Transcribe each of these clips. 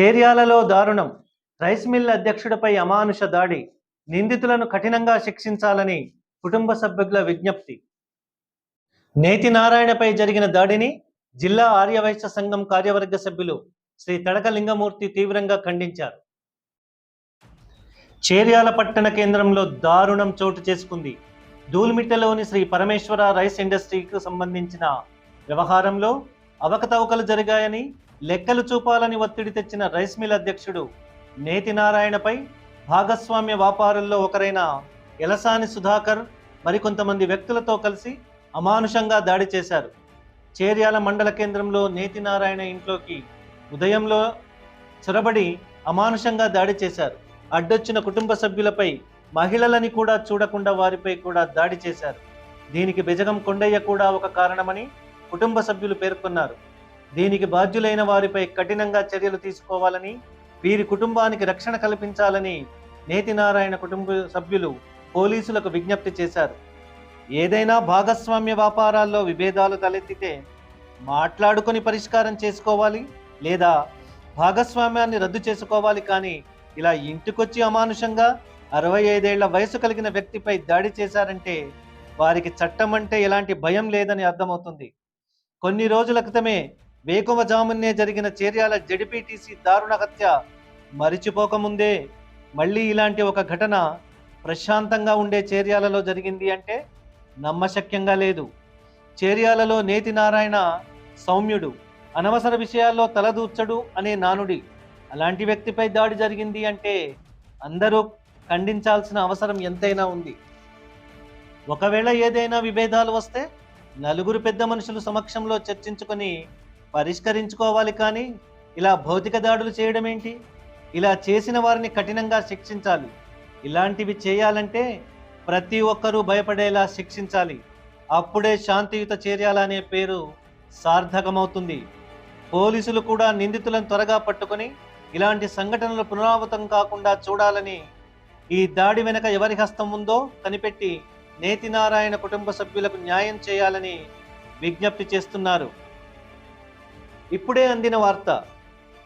చేర్యాలలో దారుణం. Rice mill అధ్యక్షుడిపై అమానుష దాడి. నిందితులను కఠినంగా శిక్షించాలని కుటుంబ సభ్యుల విజ్ఞప్తి. నేతి నారాయణపై జరిగిన దాడిని జిల్లా ఆర్యవైశ్య సంఘం కార్యవర్గ సభ్యులు శ్రీ తడక లింగమూర్తి తీవ్రంగా ఖండించారు. చేర్యాల పట్టణ కేంద్రంలో దారుణం చోటు చేసుకుంది. దూల్మిట్టలోని శ్రీ పరమేశ్వర రైస్ ఇండస్ట్రీకి సంబంధించిన వ్యవహారంలో అవకతవకలు జరిగాయని లెక్కలు చూపాలని ఒత్తిడి తెచ్చిన రైస్ మిల్ అధ్యక్షుడు నేతి నారాయణపై భాగస్వామ్య వ్యాపారుల్లో ఒకరైన ఎలసాని సుధాకర్ మరికొంతమంది వ్యక్తులతో కలిసి అమానుషంగా దాడి చేశారు. చేర్యాల మండల కేంద్రంలో నేతి నారాయణ ఇంట్లోకి ఉదయంలో చొరబడి అమానుషంగా దాడి చేశారు. అడ్డొచ్చిన కుటుంబ సభ్యులపై మహిళలని కూడా చూడకుండా వారిపై కూడా దాడి చేశారు. దీనికి బెజగం కొండయ్య కూడా ఒక కారణమని కుటుంబ సభ్యులు పేర్కొన్నారు. దీనికి బాధ్యులైన వారిపై కఠినంగా చర్యలు తీసుకోవాలని వీరి కుటుంబానికి రక్షణ కల్పించాలని నేతినారాయణ కుటుంబ సభ్యులు పోలీసులకు విజ్ఞప్తి చేశారు. ఏదైనా భాగస్వామ్య వ్యాపారాల్లో విభేదాలు తలెత్తితే మాట్లాడుకొని పరిష్కారం చేసుకోవాలి లేదా భాగస్వామ్యాన్ని రద్దు చేసుకోవాలి కానీ ఇలా ఇంటికొచ్చి అమానుషంగా అరవై ఐదేళ్ళ వయసు కలిగిన వ్యక్తిపై దాడి చేశారంటే వారికి చట్టం అంటే ఎలాంటి భయం లేదని అర్థమవుతుంది. కొన్ని రోజుల క్రితమే వేకువజామునే జరిగిన చేర్యాల జడిపిటిసి దారుణ హత్య మరిచిపోకముందే మళ్ళీ ఇలాంటి ఒక ఘటన ప్రశాంతంగా ఉండే చేర్యాలలో జరిగింది అంటే నమ్మశక్యంగా లేదు. చేర్యాలలో నేతి నారాయణ సౌమ్యుడు అనవసర విషయాల్లో తలదూర్చడు అనే నానుడి. అలాంటి వ్యక్తిపై దాడి జరిగింది అంటే అందరూ ఖండించాల్సిన అవసరం ఎంతైనా ఉంది. ఒకవేళ ఏదైనా విభేదాలు వస్తే నలుగురు పెద్ద మనుషులు సమక్షంలో చర్చించుకొని పరిష్కరించుకోవాలి కానీ ఇలా భౌతిక దాడులు చేయడం ఏంటి? ఇలా చేసిన వారిని కఠినంగా శిక్షించాలి. ఇలాంటివి చేయాలంటే ప్రతి ఒక్కరూ భయపడేలా శిక్షించాలి. అప్పుడే శాంతియుత చర్యల అనే పేరు సార్థకమవుతుంది. పోలీసులు కూడా నిందితులను త్వరగా పట్టుకొని ఇలాంటి సంఘటనలు పునరావృతం కాకుండా చూడాలని ఈ దాడి వెనక ఎవరి హస్తం ఉందో కనిపెట్టి నేతి నారాయణ కుటుంబ సభ్యులకు న్యాయం చేయాలని విజ్ఞప్తి చేస్తున్నారు. ఇప్పుడే అందిన వార్త.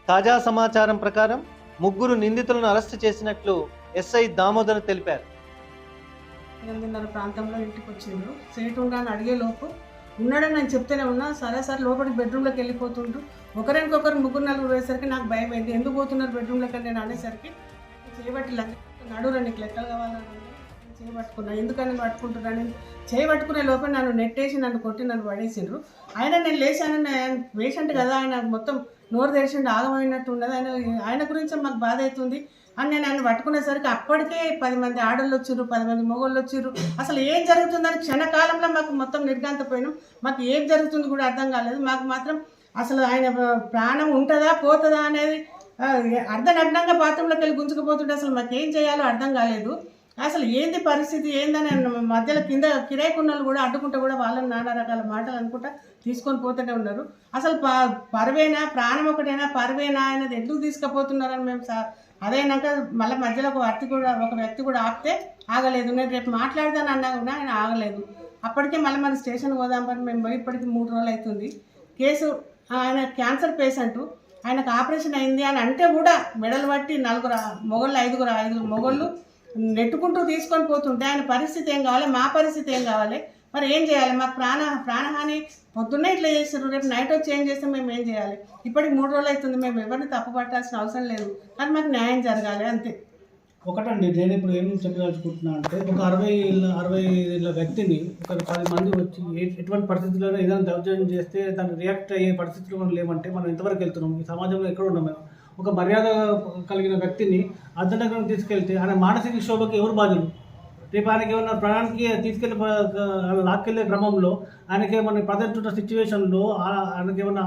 తాజా సమాచారం ప్రకారం ముగ్గురు నిందితులను అరెస్టు చేసినట్లు ఎస్ఐ దామోదర్ తెలిపారు. ఎనిమిదిన్నర ప్రాంతంలో ఇంటికి వచ్చిండ్రు. సేటు ఉండని అడిగే లోపు ఉన్నాడని నేను చెప్తేనే ఉన్నా. సరే సరే లోపలికి బెడ్రూమ్లోకి వెళ్ళిపోతుండ్రు. ఒకరికొకరు ముగ్గురు నలుగురు వేసరికి నాకు భయం అయింది ఎందుకు పోతున్నారు బెడ్రూమ్లోకి నేను అనేసరికి చేపట్టి నడురా నీకు లెక్కలు కావాలని. చేయబట్టుకున్నా. ఎందుకని పట్టుకుంటున్నాను? చేయబట్టుకునే లోపల నన్ను నెట్టేసి నన్ను కొట్టి నన్ను పడేసిండ్రు. ఆయన నేను లేచాను పేషెంట్ కదా ఆయన మొత్తం నోరు తెరిచిండు ఆగమైనట్టు ఉండదు ఆయన ఆయన గురించి మాకు బాధ అవుతుంది. అని నేను ఆయన పట్టుకునేసరికి అప్పటికే పది మంది ఆడళ్ళు వచ్చిర్రు పది మంది మొగోళ్ళు వచ్చిర్రు. అసలు ఏం జరుగుతుందని క్షణకాలంలో మాకు మొత్తం నిర్గాంతపోయినాం మాకు ఏం జరుగుతుంది కూడా అర్థం కాలేదు. మాకు మాత్రం అసలు ఆయన ప్రాణం ఉంటుందా పోతుందా అనేది అర్ధనగ్నంగా బాత్రూంలోకి వెళ్ళి గుంజుకుపోతుంటే అసలు మాకు ఏం చేయాలో అర్థం కాలేదు. అసలు ఏంది పరిస్థితి? ఏందని మధ్యలో కింద కిరాయి కూడా అడ్డుకుంటా కూడా వాళ్ళని నానా రకాల మాటలు అనుకుంటా తీసుకొని పోతూనే ఉన్నారు. అసలు ప పరువేనా? ప్రాణం ఒకటేనా? పరువేనా? అనేది ఎందుకు తీసుకుపోతున్నారని మేము సార్ అదైనాక మళ్ళీ మధ్యలో ఒక వ్యక్తి కూడా ఒక వ్యక్తి కూడా ఆపితే ఆగలేదు. నేను రేపు మాట్లాడదాను అన్నా కూడా ఆయన ఆగలేదు. అప్పటికే మళ్ళీ మన స్టేషన్ పోదాం పని మేము పోయి ఇప్పటికి మూడు రోజులు అవుతుంది. కేసు ఆయన క్యాన్సర్ పేషెంట్. ఆయనకు ఆపరేషన్ అయింది అని అంటే కూడా మెడలు పట్టి నలుగురు మొగళ్ళు ఐదుగురు ఐదుగురు మొగళ్ళు నెట్టుకుంటూ తీసుకొని పోతుంటే ఆయన పరిస్థితి ఏం కావాలి? మా పరిస్థితి ఏం కావాలి? మరి ఏం చేయాలి? మాకు ప్రాణ ప్రాణహాని పొద్దున్నే ఇట్లా చేస్తారు రేపు నైట్ వచ్చి ఏం చేస్తే మేము ఏం చేయాలి? ఇప్పటికి మూడు రోజులు అవుతుంది. మేము ఎవరిని తప్పు పట్టాల్సిన అవసరం లేదు. కానీ మాకు న్యాయం జరగాలి అంతే. ఒకటండి నేను ఇప్పుడు ఏం చెప్పదలుచుకుంటున్నా అంటే ఒక అరవై ఏళ్ళ అరవై ఏళ్ళ వ్యక్తిని ఒక పది మంది వచ్చి ఎటువంటి పరిస్థితుల్లో ఏదైనా దౌర్జన్యం చేస్తే దాన్ని రియాక్ట్ అయ్యే పరిస్థితులు మనం లేమంటే మనం ఎంతవరకు వెళ్తున్నాం? ఈ సమాజంలో ఎక్కడ ఉన్నాం మేము ఒక మర్యాద కలిగిన వ్యక్తిని అర్ధనగరం తీసుకెళ్తే ఆయన మానసిక క్షోభకి ఎవరు బాధ్యులు? రేపు ఆయనకి ఏమన్నా ప్రాణానికి తీసుకెళ్ళి లాక్కెళ్ళే క్రమంలో ఆయనకి ఏమన్నా ప్రజెంట్ ఉన్న సిచ్యువేషన్లో ఆయనకి ఏమన్నా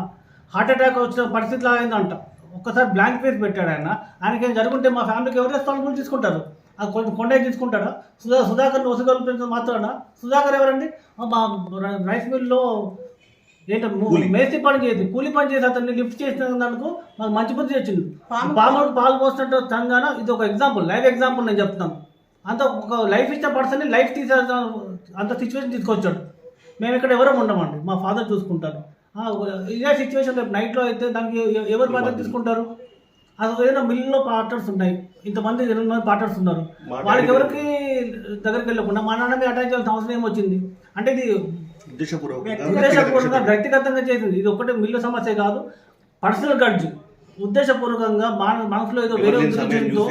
హార్ట్ అటాక్ వచ్చిన పరిస్థితిలో అయిందంట ఒక్కసారి బ్లాంక్ ఫేస్ పెట్టాడు ఆయన. ఆయనకి ఏం జరుగుంటే మా ఫ్యామిలీకి ఎవరు రెస్పాన్సిబుల్ తీసుకుంటారు? ఆ కొంచెం కొండే తీసుకుంటాడా? సుధా సుధాకర్ వసగలిపిన మాత్రాన? సుధాకర్ ఎవరండి? మా రైస్ మిల్లో ఏంటో మేస్త్రి పని చేసి కూలి పని చేసి అతన్ని లిఫ్ట్ చేసిన దానికి మాకు మంచి బుద్ధి వచ్చింది పాము- పాలు పోసినట్టు తెలంగాణ ఇది ఒక ఎగ్జాంపుల్ లైవ్ ఎగ్జాంపుల్ నేను చెప్తున్నాను అంత ఒక లైఫ్ ఇచ్చిన పర్సన్ లైఫ్ తీసే అంత సిచ్యువేషన్ తీసుకొచ్చాడు. మేము ఇక్కడ ఎవరో ఉండమండి. మా ఫాదర్ చూసుకుంటారు. ఆ, ఇదే సిచ్యువేషన్ రేపు నైట్లో అయితే దానికి ఎవరు బాధ్యత తీసుకుంటారు? అసలు ఏదైనా మిల్లులో పార్టర్స్ ఉన్నాయి ఇంతమంది ఎనిమిది మంది పార్టర్స్ ఉన్నారు. వాళ్ళకి ఎవరికి దగ్గరికి వెళ్ళకుండా మా నాన్న మీద అటాక్ చేయాల్సిన అవసరం ఏమొచ్చింది? అంటే ఇది ఉద్దేశపూర్వకంగా ఉద్దేశపూర్వకంగా వ్యక్తిగతంగా చేసింది. ఇది ఒకటే మిల్లు సమస్య కాదు పర్సనల్ గడ్జ్ ఉద్దేశపూర్వకంగా మన మనసులో ఏదో వేరే ఉద్దేశంతో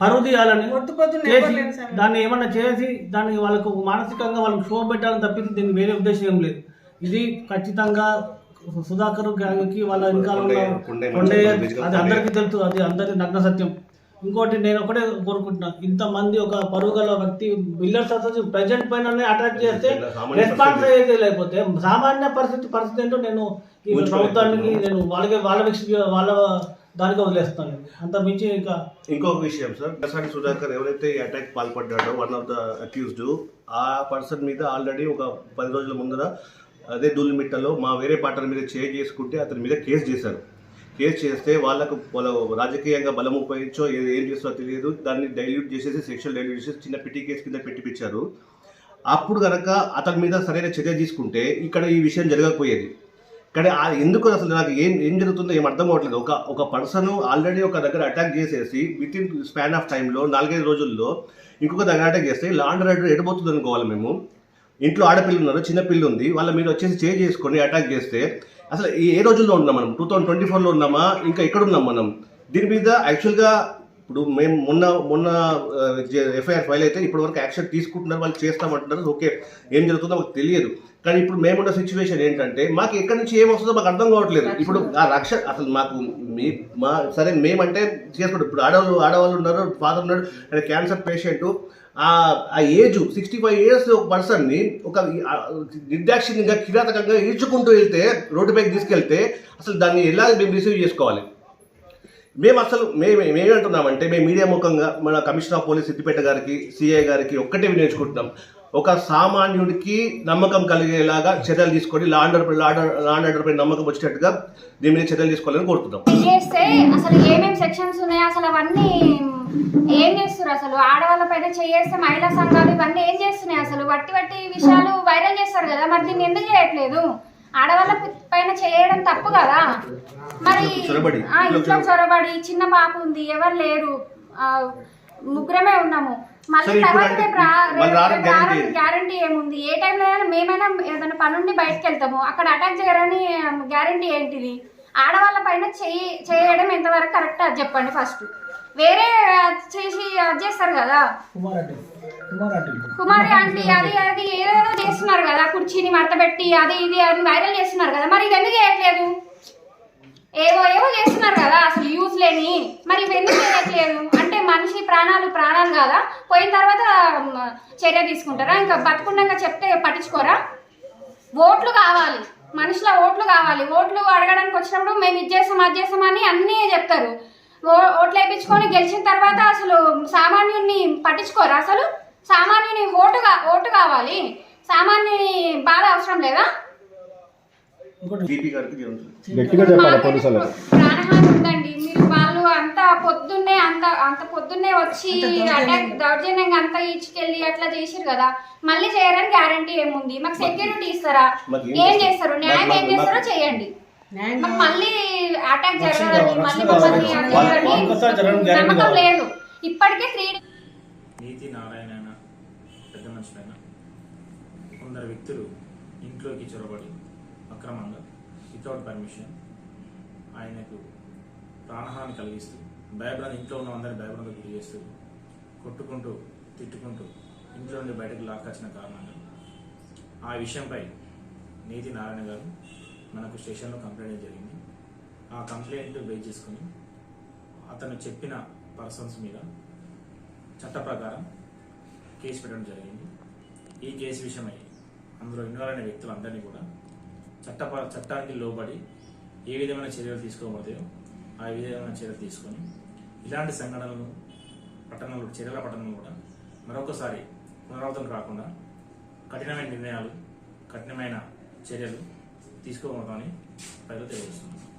పరువు తీయాలని దాన్ని ఏమన్నా చేసి దాన్ని వాళ్ళకు మానసికంగా వాళ్ళకి షో పెట్టాలని తప్పించి దీనికి వేరే ఉద్దేశం ఏం లేదు. ఇది ఖచ్చితంగా సుధాకర్ గ్యాంగ్కి వాళ్ళ వెనకాల ఉన్న కొండయ్య- బిజినెస్ అది అందరికీ తెలుసు అది అందరి నగ్న సత్యం. ఇంకోటి నేను ఒకటే కోరుకుంటున్నా ఇంతమంది ఒక పరువు గల వ్యక్తి బిల్డర్స్ అసలు ప్రజెంట్ పైన అటాక్ చేస్తే రెస్పాన్స్. అయితే లేకపోతే సామాన్య పరిస్థితి పరిస్థితి ఏంటో నేను ఈ. ప్రభుత్వానికి నేను వాళ్ళకి వాళ్ళ వ్యక్తి వాళ్ళ దానికి వదిలేస్తాను అంత మించి ఇంకా ఇంకొక విషయం సార్ ప్రసాద్ సుధాకర్ ఎవరైతే అటాక్ పాల్పడ్డాడో వన్ ఆఫ్ ద అక్యూజ్డ్ ఆ పర్సన్ మీద ఆల్రెడీ ఒక పది రోజుల ముందర అదే దూలిమిట్టలో మా వేరే పార్ట్నర్ మీద చేంజ్ చేసుకుంటే అతని మీద కేసు చేశారు కేసు చేస్తే వాళ్ళకు రాజకీయంగా బలం ఉపయోగించో ఏం చేస్తారో తెలియదు. దాన్ని డైల్యూట్ చేసేసి సెక్షువల్ డైల్యూట్ చేసేసి చిన్న పిటి కేసు కింద పెట్టిపించారు అప్పుడు కనుక అతని మీద సరైన చర్య తీసుకుంటే ఇక్కడ ఈ విషయం జరగకపోయేది. కానీ ఆ ఎందుకు అసలు నాకు ఏం ఏం జరుగుతుందో ఏం అర్థం అవ్వట్లేదు. ఒక ఒక పర్సన్ ఆల్రెడీ ఒక దగ్గర అటాక్ చేసేసి విత్ ఇన్ స్పాన్ ఆఫ్ టైంలో నాలుగైదు రోజుల్లో ఇంకొక దగ్గర అటాక్ చేస్తే లాండ్ రైడర్ ఎడబోతుంది అనుకోవాలి మేము. ఇంట్లో ఆడపిల్ల ఉన్నారు చిన్నపిల్ల ఉంది వాళ్ళ మీరు వచ్చేసి చేంజ్ చేసుకొని అటాక్ చేస్తే అసలు ఏ ఏ రోజుల్లో ఉన్నాం మనం? టూ థౌజండ్ ట్వంటీ ఫోర్లో ఉన్నామా? ఇంకా ఎక్కడ ఉన్నాం మనం? దీని మీద యాక్చువల్గా ఇప్పుడు మేము మొన్న మొన్న ఎఫ్ఐఆర్ ఫైల్ అయితే ఇప్పటి వరకు యాక్షన్ తీసుకుంటున్నారు వాళ్ళు చేస్తామంటున్నారు ఓకే. ఏం జరుగుతుందో మాకు తెలియదు. కానీ ఇప్పుడు మేమున్న సిచ్యువేషన్ ఏంటంటే మాకు ఎక్కడి నుంచి ఏం వస్తుందో మాకు అర్థం కావట్లేదు. ఇప్పుడు ఆ రక్ష అసలు మాకు మీ మా సరే మేమంటే చేసుకుంటాం ఇప్పుడు ఆడవాళ్ళు ఆడవాళ్ళు ఉన్నారు ఫాదర్ ఉన్నాడు క్యాన్సర్ పేషెంట్ ఆ ఏజ్ సిక్స్టీ ఫైవ్ ఇయర్స్ ఒక పర్సన్ని ఒక నిర్దాక్షిణ్యంగా కిరాతకంగా ఈడ్చుకుంటూ వెళ్తే రోడ్డు పైకి తీసుకెళ్తే అసలు దాన్ని ఎలా మేము రిసీవ్ చేసుకోవాలి? మేము అసలు మేము మేమేమంటున్నామంటే మేము మీడియా ముఖంగా మన కమిషనర్ ఆఫ్ పోలీస్ సిద్దిపేట గారికి సిఐ గారికి ఒక్కటే వినియోగించుకుంటున్నాం. ఒక సామాన్యుడికి నమ్మకం కలిగేలాగా చర్యలు తీసుకొని లాండర్ లాండర్ లా ఆర్డర్ పై నమ్మకం వచ్చేటట్టుగా దీని మీద చర్యలు తీసుకోవాలని కోరుతున్నాం చేస్తే అసలు ఏమేమి సెక్షన్స్ ఉన్నాయో అసలు అవన్నీ ఏం చేస్తారు అసలు? ఆడవాళ్ళ పైన చేస్తే మహిళా సంఘాలు ఇవన్నీ ఏం చేస్తున్నాయి అసలు? వట్టి వట్టి విషయాలు వైరల్ చేస్తారు కదా? మరి దీన్ని ఎందుకు చేయట్లేదు? ఆడవాళ్ళ పైన చేయడం తప్పు కదా? మరి ఇంట్లో చొరబడి. చిన్న పాప ఉంది ఎవరు లేరు. ముగ్గురమే ఉన్నాము. మళ్ళీ తర్వాత? గ్యారంటీ ఏముంది? ఏ టైంలో అయినా మేమైనా ఏదైనా పని నుండి బయటకు వెళ్తాము. అక్కడ అటాక్ చేయరని గ్యారంటీ ఏంటిది? ఆడవాళ్ళ పైన చేయి చేయడం ఎంతవరకు కరెక్ట్ అది చెప్పండి ఫస్ట్ వేరే చేసి అది చేస్తారు కదా. కుమారి ఆంటీ అది అది ఏదేదో చేస్తున్నారు కదా కుర్చీని మడతపెట్టి అది ఇది అని వైరల్ చేస్తున్నారు కదా. మరి ఇది ఎందుకు చేయట్లేదు? ఏవో ఏవో చేస్తున్నారు కదా అసలు యూజ్ లేని. మరి ఇవి ఎందుకు చేయట్లేదు? అంటే మనిషి ప్రాణాలు ప్రాణాలు కదా? పోయిన తర్వాత చర్య తీసుకుంటారా? ఇంకా బతుకుండగా చెప్తే పట్టించుకోరా? ఓట్లు కావాలి. మనుషుల ఓట్లు కావాలి. ఓట్లు అడగడానికి వచ్చినప్పుడు మేము ఇది చేస్తాం అది చేస్తాం అని అన్నీ చెప్తారు. ఓట్లు వేయించుకొని గెలిచిన తర్వాత అసలు సామాన్యుని పట్టించుకోరా? అసలు సామాన్యుని ఓటు కా ఓటు కావాలి. సామాన్యుని బాధ అవసరం లేదా? ఇంకోటి జీపీ గారికి జరుగుతుంది గట్టిగా చెప్పాలి మాకైతే పోలీసులకు. ప్రాణహాని ఉందండి. మీరు వాళ్ళు అంత పొద్దున్నే అంత అంత పొద్దున్నే వచ్చి అటాక్ దౌర్జన్యంగా అంతా ఇచ్చుకెళ్ళి అట్లా చేసిరు కదా. మళ్ళీ చేయరని గ్యారంటీ ఏముంది? మాకు సెక్యూరిటీ ఇస్తారా? ఏం చేస్తారు? న్యాయం ఏం చేస్తారో చేయండి. మాకు మళ్ళీ అటాక్ జరగాలని మళ్ళీ మమ్మల్ని నమ్మకం. లేదు ఇప్పటికే త్రీ నీతి నారాయణ పెద్ద మనుషులైన కొందరు వ్యక్తులు ఇంట్లోకి చొరబడి అక్రమంగా వితౌట్ పర్మిషన్ ఆయనకు ప్రాణహాని కలిగిస్తూ భయపడని ఇంట్లో ఉన్న అందరిని భయపడకు గురి చేస్తూ కొట్టుకుంటూ తిట్టుకుంటూ ఇంట్లో నుండి బయటకు లాక్కొచ్చిన కారణంగా ఆ విషయంపై నీతి నారాయణ గారు మనకు స్టేషన్లో కంప్లైంట్ జరిగింది. ఆ కంప్లైంట్ బేస్ చేసుకుని అతను చెప్పిన పర్సన్స్ మీద చట్ట ప్రకారం కేసు పెట్టడం జరిగింది. ఈ కేసు విషయమై అందులో ఇన్వాల్వ్ అయిన వ్యక్తులందరినీ కూడా చట్ట చట్టానికి లోబడి ఏ విధమైన చర్యలు తీసుకోబడతాయో ఆ విధమైన చర్యలు తీసుకొని ఇలాంటి సంఘటనలు పట్టణంలో చర్యల పట్టణంలో కూడా మరొకసారి పునరావృతం కాకుండా కఠినమైన నిర్ణయాలు కఠినమైన చర్యలు తీసుకోబడతామని ప్రజలు తెలియజేస్తున్నారు